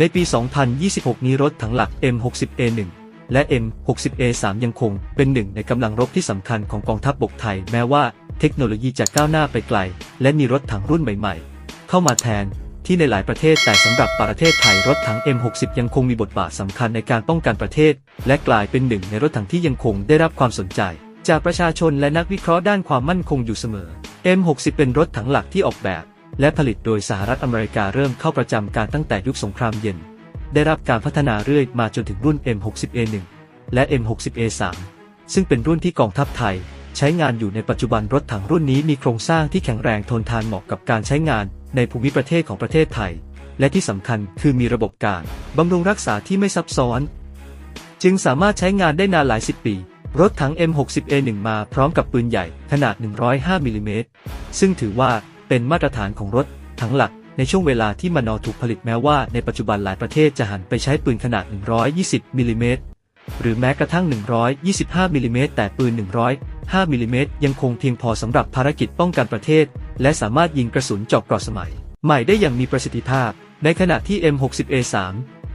ในปี 2026 นี้รถถังหลัก M60A1 และ M60A3 ยังคงเป็นหนึ่งในกำลังรบที่สำคัญของกองทัพบบกไทย แม้ว่าเทคโนโลยีจะก้าวหน้าไปไกล และมีรถถังรุ่นใหม่ๆ เข้ามาแทนที่ในหลายประเทศแต่สำหรับประเทศไทยรถถัง M60 ยังคงมีบทบาทสำคัญในการป้องกันประเทศ และกลายเป็นหนึ่งในรถถังที่ยังคงได้รับความสนใจ จากประชาชนและนักวิเคราะห์ด้านความมั่นคงอยู่เสมอ M60 เป็นรถถังหลักที่ออกแบบ และผลิตโดยสหรัฐอเมริกาเริ่มเข้าประจำการตั้งแต่ยุคสงครามเย็น ได้รับการพัฒนาเรื่อยมาจนถึงรุ่น M60A1 และ M60A3 ซึ่งเป็นรุ่นที่กองทัพไทย ใช้งานอยู่ในปัจจุบันรถถังรุ่นนี้มีโครงสร้างที่แข็งแรงทนทานเหมาะกับการใช้งานในภูมิประเทศของประเทศไทย และที่สำคัญคือมีระบบการบำรุงรักษาที่ไม่ซับซ้อน จึงสามารถใช้งานได้นานหลายสิบปี รถถัง M60A1 มาพร้อมกับปืนใหญ่ขนาด 105มิลลิเมตรซึ่งถือว่า เป็นมาตรฐานของรถถังหลักในช่วงเวลาที่มานอถูกผลิตแม้ว่าในปัจจุบันหลายประเทศจะหันไปใช้ปืนขนาด 120 มิลลิเมตร หรือแม้กระทั่ง 125 มิลลิเมตร แต่ปืน 105 มิลลิเมตรยังคงเพียงพอสำหรับภารกิจป้องกันประเทศ และสามารถยิงกระสุนเจาะกราะสมัย ใหม่ได้อย่างมีประสิทธิภาพ ในขณะที่ M60A3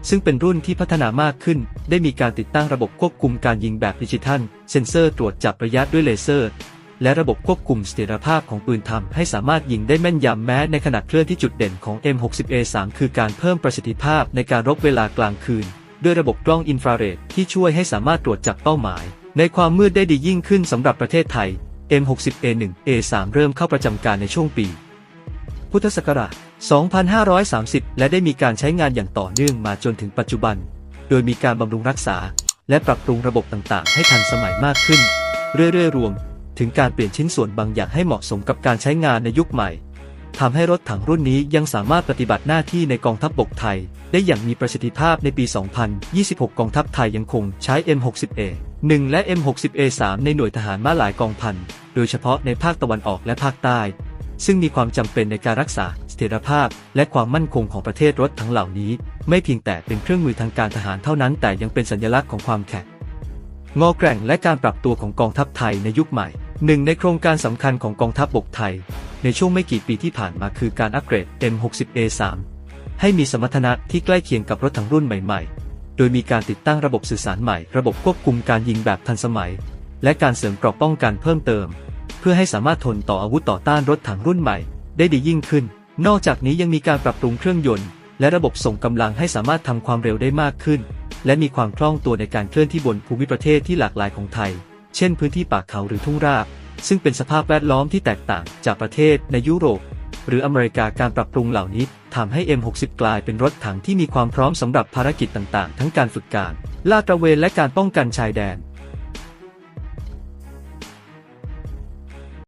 ซึ่งเป็นรุ่นที่พัฒนามากขึ้น ได้มีการติดตั้งระบบควบคุมการยิงแบบดิจิทัล เซ็นเซอร์ตรวจจับระยะด้วยเลเซอร์ และระบบควบคุมเสถียรภาพของปืนทำให้สามารถยิงได้แม่นยำแม้ในขณะเคลื่อนที่จุดเด่นของ M60A3 คือการเพิ่มประสิทธิภาพในการรบเวลากลางคืน ด้วยระบบกล้องอินฟราเรดที่ช่วยให้สามารถตรวจจับเป้าหมาย ในความมืดได้ดียิ่งขึ้นสำหรับประเทศไทย M60A1 A3 เริ่มเข้าประจำการในช่วงปี พุทธศักราช 2530 และได้มีการใช้งานอย่างต่อเนื่องมาจนถึงปัจจุบัน โดยมีการบำรุงรักษา และปรับปรุงระบบต่างๆ ให้ทันสมัยมากขึ้น เรื่อยๆรวม ถึงการเปลี่ยนชิ้นส่วนบางอย่างให้เหมาะสมกับการใช้งานในยุคใหม่ทำให้รถถังรุ่นนี้ยังสามารถปฏิบัติหน้าที่ในกองทัพบบกไทย ได้อย่างมีประสิทธิภาพในปี 2026 กองทัพไทยยังคงใช้ M60A 1 และ M60A3 ในหน่วยทหารมาหลายกองพัน โดยเฉพาะในภาคตะวันออกและภาคใต้ ซึ่งมีความจำเป็นในการรักษาเสถียรภาพ และความมั่นคงของประเทศรถทั้งเหล่านี้ ไม่เพียงแต่เป็นเครื่องมือทางการทหารเท่านั้น แต่ยังเป็นสัญลักษณ์ของความแข็งงอแกร่งและการปรับตัวของกองทัพไทยในยุคใหม่ หนึ่งในโครงการสำคัญของกองทัพบบกไทย ในช่วงไม่กี่ปีที่ผ่านมาคือการอัปเกรด M60A3 ให้มีสมรรถนะที่ใกล้เคียงกับรถถังรุ่นใหม่ ๆ โดยมีการติดตั้งระบบสื่อสารใหม่ ระบบควบคุมการยิงแบบทันสมัย และการเสริมกราะป้องกันเพิ่มเติม เพื่อให้สามารถทนต่ออาวุธต่อต้านรถถังรุ่นใหม่ ได้ดียิ่งขึ้น นอกจากนี้ยังมีการปรับปรุงเครื่องยนต์ และระบบส่งกำลังให้สามารถทำความเร็วได้มากขึ้น และมีความคล่องตัวในการเคลื่อนที่บนภูมิประเทศที่หลากหลายของไทย เช่นพื้นที่ป่าเขาหรือทุ่งราบ ซึ่งเป็นสภาพแวดล้อมที่แตกต่างจากประเทศในยุโรป หรืออเมริกาการปรับปรุงเหล่านี้ทำให้ M60 กลายเป็นรถถังที่มีความพร้อมสำหรับภารกิจต่างๆ ทั้งการฝึกการ ลาดตระเวนและการป้องกันชายแดน